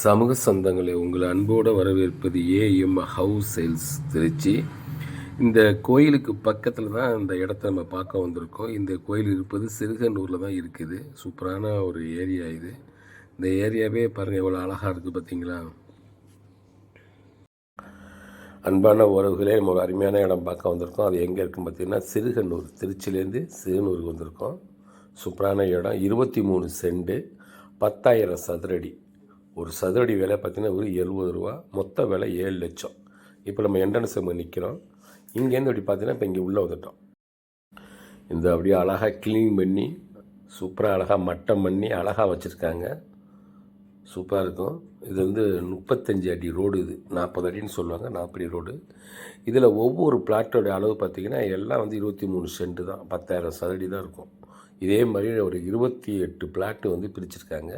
சமூக சொந்தங்களை உங்கள் அன்போடு வரவேற்பது ஏஎம் ஹவுஸ் சேல்ஸ் திருச்சி. இந்த கோயிலுக்கு பக்கத்தில் தான் இந்த இடத்த நம்ம பார்க்க வந்திருக்கோம். இந்த கோயில் இருப்பது சிறுகனூரில் தான் இருக்குது. சூப்பரான ஒரு ஏரியா இது. இந்த ஏரியாவே பாருங்கள் எவ்வளோ அழகாக இருக்குது பார்த்தீங்களா அன்பான உறவுகளே நம்ம ஒரு அருமையான இடம் பார்க்க வந்திருக்கோம். அது எங்கே இருக்குன்னு பார்த்தீங்கன்னா சிறுகனூர் திருச்சிலேருந்து சிறுகனூருக்கு வந்திருக்கோம். சூப்பரான இடம். இருபத்தி மூணு செண்டு பத்தாயிரம் சதுரடி. ஒரு சதுரடி விலை பார்த்தீங்கன்னா ஒரு எழுபது ரூபா மொத்த விலை ஏழு லட்சம். இப்போ நம்ம என்ட்ரன்ஸ் நம்ம நிற்கிறோம் இங்கேருந்து அப்படி பார்த்தீங்கன்னா இப்போ இங்கே உள்ளே வந்துட்டோம். இந்த அப்படியே அழகாக க்ளீன் பண்ணி சூப்பராக அழகாக மட்டம் பண்ணி அழகாக வச்சுருக்காங்க. சூப்பராக இருக்கும். இது வந்து முப்பத்தஞ்சு அடி ரோடு இது. நாற்பது அடின்னு சொல்லுவாங்க. நாற்பது ரோடு இதில் ஒவ்வொரு பிளாட்டோட அளவு பார்த்திங்கன்னா எல்லாம் வந்து இருபத்தி மூணு சென்ட்டு தான். பத்தாயிரம் சதுரடி தான் இருக்கும். இதே மாதிரி ஒரு இருபத்தி எட்டு பிளாட்டு வந்து பிரிச்சிருக்காங்க.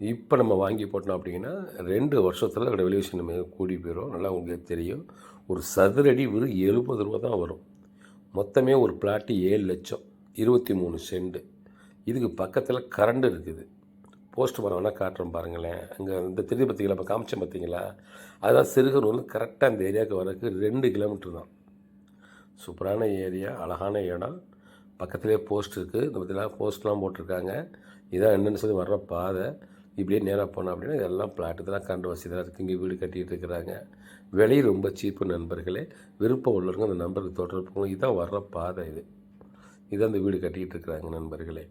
இப்போ நம்ம வாங்கி போட்டோம் அப்படின்னா ரெண்டு வருஷத்தில் அதோட வெலுவேஷன் நம்ம கூடி போயிடும் நல்லா உங்களுக்கு தெரியும். ஒரு சதுரடி வெறும் எழுபது ரூபா தான் வரும். மொத்தமே ஒரு பிளாட்டு ஏழு லட்சம் இருபத்தி மூணு செண்டு இதுக்கு பக்கத்தில் கரண்ட் இருக்குது. போஸ்ட் மரம் வேணால் காட்டுறோம் பாருங்களேன். அங்கே இந்த திருப்பி பார்த்தீங்களா இப்போ காமிச்சேன் பார்த்தீங்களா அதுதான் சிறுகனூர்னு கரெக்டாக அந்த ஏரியாவுக்கு வரக்கு ரெண்டு கிலோமீட்டர் தான். சூப்பரான ஏரியா அழகான இடம். பக்கத்துலேயே போஸ்ட் இருக்குது இந்த பற்றிலாம் போஸ்ட்லாம் போட்டிருக்காங்க. இதான் என்னென்னு சொல்லி வர்ற பாதை. இப்படியே நேராக போனோம் அப்படின்னா இதெல்லாம் பிளாட் இதெல்லாம் கண்டு வசதி தான் இருக்குது இங்கே வீடு கட்டிகிட்டு இருக்கிறாங்க. விலை ரொம்ப சீப்பு நண்பர்களே. விருப்பம் உள்ளவங்க அந்த நம்பருக்கு தொடர்பு இதுதான் வர்ற பாதை இது. இதான் அந்த வீடு கட்டிக்கிட்டு இருக்கிறாங்க நண்பர்களே.